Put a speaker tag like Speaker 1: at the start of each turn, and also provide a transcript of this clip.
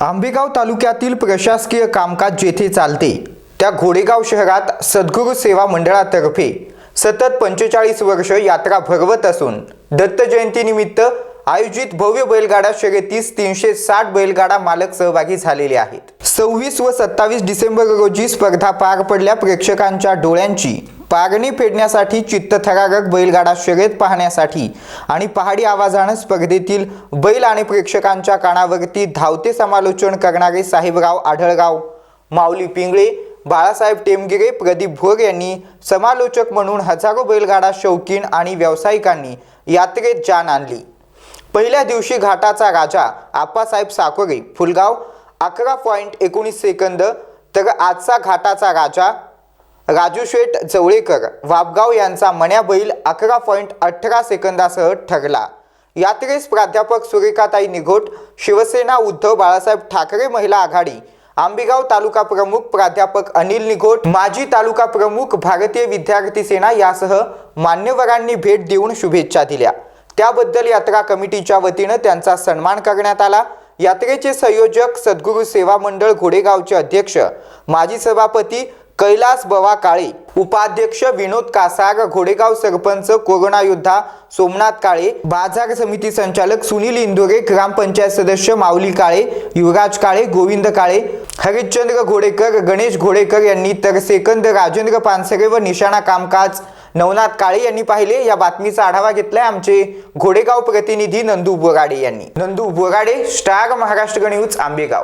Speaker 1: आंबेगाव तालुक्यातील प्रशासकीय कामकाज जेथे चालते त्या घोडेगाव शहरात सद्गुरू सेवा मंडळातर्फे सतत पंचेचाळीस वर्ष यात्रा भरवत असून दत्त जयंतीनिमित्त आयोजित भव्य बैलगाडा शर्यतीस तीनशे साठ बैलगाडा मालक सहभागी झालेले आहेत. सव्वीस व सत्तावीस डिसेंबर रोजी स्पर्धा पार पडल्या प्रेक्षकांच्या डोळ्यांची पागणी फेडण्यासाठी चित्तथरारक बैलगाडा शर्यत पाहण्यासाठी आणि पहाडी आवाजानं स्पर्धेतील बैल आणि प्रेक्षकांच्या कानावरती धावते समालोचन करणारे साहेबराव आढळगाव माऊली पिंगळे बाळासाहेब टेमगिरे प्रदीप भोर यांनी समालोचक म्हणून हजारो बैलगाडा शौकीन आणि व्यावसायिकांनी यात्रेत जान आणली. पहिल्या दिवशी घाटाचा राजा आप्पासाहेब साकोरे फुलगाव अकरा पॉईंट एकोणीस सेकंद तर आजचा घाटाचा राजा राजू शेठ जवळेकर वाबगाव यांचा मण्या बैल अकरा पॉईंट अठरा सेकंदासह ठरला. यात्रेस प्राध्यापक सुरेखाताई निघोट शिवसेना उद्धव बाळासाहेब ठाकरे महिला आघाडी आंबेगाव तालुका प्रमुख प्राध्यापक अनिल निघोट माजी तालुका प्रमुख भारतीय विद्यार्थी सेना यासह मान्यवरांनी भेट देऊन शुभेच्छा दिल्या. त्याबद्दल यात्रा कमिटीच्या वतीनं त्यांचा सन्मान करण्यात आला. यात्रेचे संयोजक सद्गुरू सेवा मंडळ घोडेगावचे अध्यक्ष माजी सभापती कैलास बवा काळे उपाध्यक्ष विनोद कासार घोडेगाव सरपंच कोरोना योद्धा सोमनाथ काळे बाजार समिती संचालक सुनील इंदोरे ग्रामपंचायत सदस्य माऊली काळे युवराज काळे गोविंद काळे हरिश्चंद्र घोडेकर गणेश घोडेकर यांनी तर सेकंद राजेंद्र पानसरे व निशाणा कामकाज नवनाथ काळे यांनी पाहिले. या बातमीचा आढावा घेतलाय आमचे घोडेगाव प्रतिनिधी नंदू बोराडे यांनी. Nandu Borade star Maharashtra news Ambegaon.